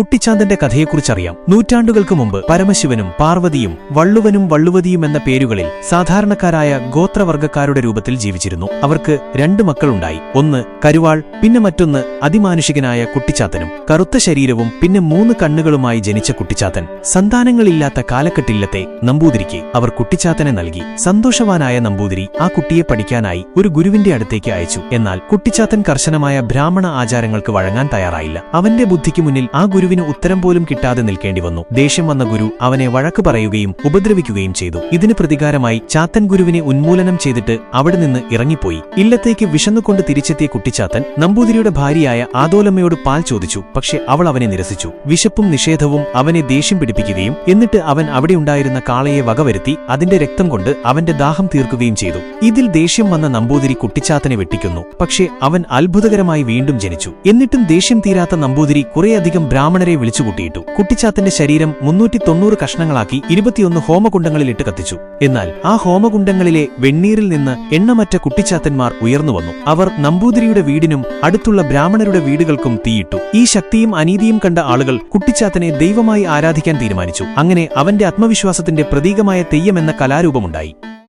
കുട്ടിച്ചാന്തന്റെ കഥയെക്കുറിച്ചറിയാം. നൂറ്റാണ്ടുകൾക്ക് മുമ്പ് പരമശിവനും പാർവതിയും വള്ളുവനും വള്ളുവതിയും എന്ന പേരുകളിൽ സാധാരണക്കാരായ ഗോത്രവർഗക്കാരുടെ രൂപത്തിൽ ജീവിച്ചിരുന്നു. അവർക്ക് രണ്ട് മക്കളുണ്ടായി. ഒന്ന് കരുവാൾ പിന്നെ മറ്റൊന്ന് അതിമാനുഷികനായ കുട്ടിച്ചാത്തനും. കറുത്ത ശരീരവും പിന്നെ മൂന്ന് കണ്ണുകളുമായി ജനിച്ച കുട്ടിച്ചാത്തൻ. സന്താനങ്ങളില്ലാത്ത കാലക്കെട്ടില്ലത്തെ നമ്പൂതിരിക്ക് അവർ കുട്ടിച്ചാത്തനെ നൽകി. സന്തോഷവാനായ നമ്പൂതിരി ആ കുട്ടിയെ പഠിക്കാനായി ഒരു ഗുരുവിന്റെ അടുത്തേക്ക് അയച്ചു. എന്നാൽ കുട്ടിച്ചാത്തൻ കർശനമായ ബ്രാഹ്മണ ആചാരങ്ങൾക്ക് വഴങ്ങാൻ തയ്യാറായില്ല. അവന്റെ ബുദ്ധിക്ക് മുന്നിൽ ആ ഗുരുവിന് ഉത്തരം പോലും കിട്ടാതെ നിൽക്കേണ്ടി വന്നു. ദേഷ്യം വന്ന ഗുരു അവനെ വഴക്ക് പറയുകയും ഉപദ്രവിക്കുകയും ചെയ്തു. ഇതിന് പ്രതികാരമായി ചാത്തൻ ഗുരുവിനെ ഉന്മൂലനം ചെയ്തിട്ട് അവിടെ നിന്ന് ഇറങ്ങിപ്പോയി. ഇല്ലത്തേക്ക് വിശന്നുകൊണ്ട് തിരിച്ചെത്തിയ കുട്ടിച്ചാത്തൻ നമ്പൂതിരിയുടെ ഭാര്യയായ ആദോലമ്മയോട് പാൽ ചോദിച്ചു. പക്ഷെ അവൾ അവനെ നിരസിച്ചു. വിശപ്പും നിഷേധവും അവനെ ദേഷ്യം പിടിപ്പിക്കുകയും എന്നിട്ട് അവൻ അവിടെയുണ്ടായിരുന്ന കാളയെ വകവരുത്തി അതിന്റെ രക്തം കൊണ്ട് അവന്റെ ദാഹം തീർക്കുകയും ചെയ്തു. ഇതിൽ ദേഷ്യം വന്ന നമ്പൂതിരി കുട്ടിച്ചാത്തനെ വെട്ടിക്കുന്നു. പക്ഷേ അവൻ അത്ഭുതകരമായി വീണ്ടും ജനിച്ചു. എന്നിട്ടും ദേഷ്യം തീരാത്ത നമ്പൂതിരി കുറേയധികം ബ്രാഹ്മണരെ വിളിച്ചുകൂട്ടിയിട്ടു. കുട്ടിച്ചാത്തന്റെ ശരീരം മുന്നൂറ്റി തൊണ്ണൂറ് കഷ്ണങ്ങളാക്കി ഇരുപത്തിയൊന്ന് ഹോമകുണ്ടങ്ങളിലിട്ട് കത്തിച്ചു. എന്നാൽ ആ ഹോമകുണ്ടങ്ങളിലെ വെണ്ണീരിൽ നിന്ന് എണ്ണമറ്റ കുട്ടിച്ചാത്തന്മാർ ഉയർന്നുവന്നു അവർ നമ്പൂതിരിയുടെ വീടിനും അടുത്തുള്ള ബ്രാഹ്മണരുടെ വീടുകൾക്കും തീയിട്ടു. ഈ ശക്തിയും അനീതിയും കണ്ട ആളുകൾ കുട്ടിച്ചാത്തനെ ദൈവമായി ആരാധിക്കാൻ തീരുമാനിച്ചു. അങ്ങനെ അവന്റെ ആത്മവിശ്വാസത്തിന്റെ പ്രതീകമായ തെയ്യമെന്ന കലാരൂപമുണ്ടായി.